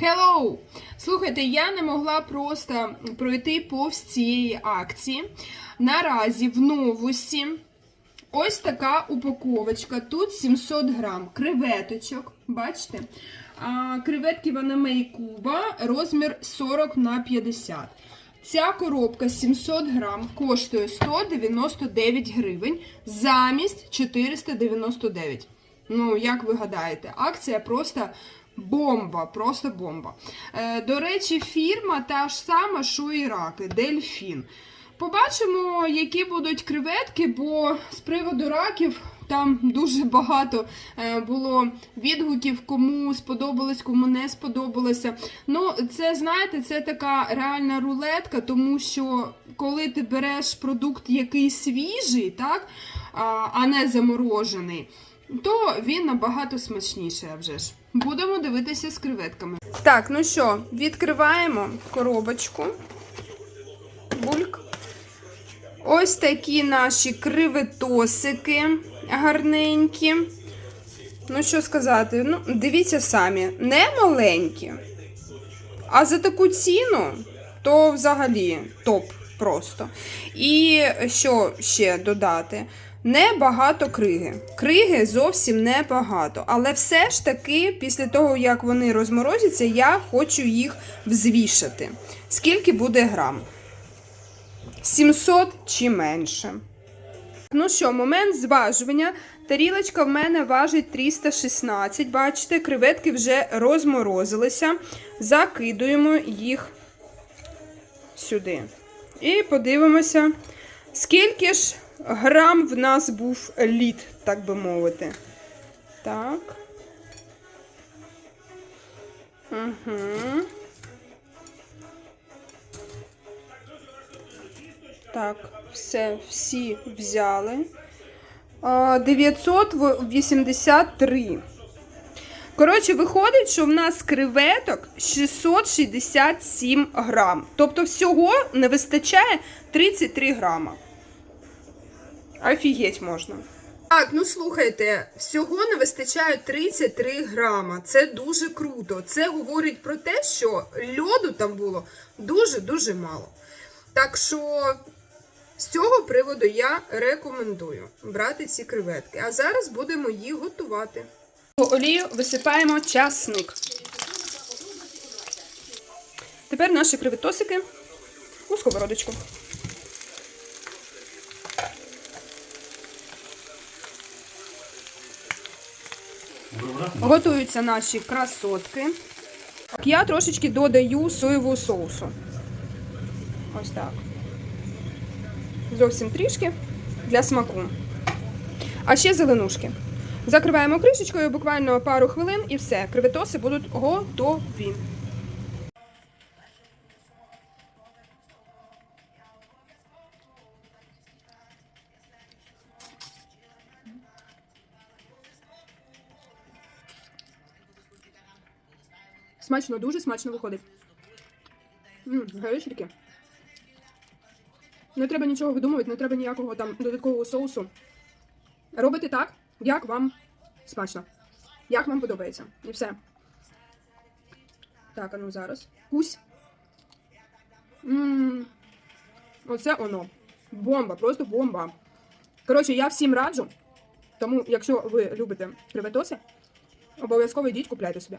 Hello! Слухайте, я не могла просто пройти повз цієї акції. Наразі в новусі ось така упаковочка. Тут 700 грам креветочок. Бачите? А, креветки Ванамей Куба, розмір 40 на 50. Ця коробка 700 грам коштує 199 гривень замість 499. Ну, як ви гадаєте, акція просто бомба, просто бомба. Е, до речі, фірма та ж сама, що і раки, Дельфін. Побачимо, які будуть креветки, бо з приводу раків там дуже багато е, було відгуків, кому сподобалось, кому не сподобалося. Ну, це знаєте, це така реальна рулетка, тому що коли ти береш продукт який свіжий, так, а, не заморожений, то він набагато смачніший, вже ж. Будемо дивитися з креветками. Так, ну що, відкриваємо коробочку. Бульк. Ось такі наші креветосики гарненькі. Ну, що сказати, ну, дивіться самі, не маленькі. А за таку ціну, то взагалі топ просто. І що ще додати? Небагато криги. Криги зовсім небагато. Але все ж таки, після того, як вони розморозяться, я хочу їх взвішати. Скільки буде грам? 700 чи менше. Ну що, момент зважування. Тарілочка в мене важить 316. Бачите, креветки вже розморозилися. Закидуємо їх сюди. І подивимося, скільки ж грам в нас був лід, так би мовити. Так. Угу. Так, все, всі взяли. А, 983. Коротше, виходить, що в нас креветок 667 грам. Тобто всього не вистачає 33 грама. Офігеть можна. Так, ну слухайте, всього не вистачає 33 грама. Це дуже круто. Це говорить про те, що льоду там було дуже-дуже мало. Так що з цього приводу я рекомендую брати ці креветки. А зараз будемо їх готувати. У олію висипаємо часник. Тепер наші креветосики у сковородочку. Готуються наші красотки. Я трошечки додаю соєвого соусу. Ось так. Зовсім трішки для смаку. А ще зеленушки. Закриваємо кришечкою буквально пару хвилин і все. Креветоси будуть готові. Смачно, дуже смачно виходить. Гаряченьке. Не треба нічого видумувати, не треба ніякого там додаткового соусу. Робите так, як вам смачно. Як вам подобається. І все. Так, а ну зараз. Кусь. Ммм. Оце воно. Бомба, просто бомба. Коротше, я всім раджу. Тому, якщо ви любите креветоси, обов'язково йдіть, купляйте собі.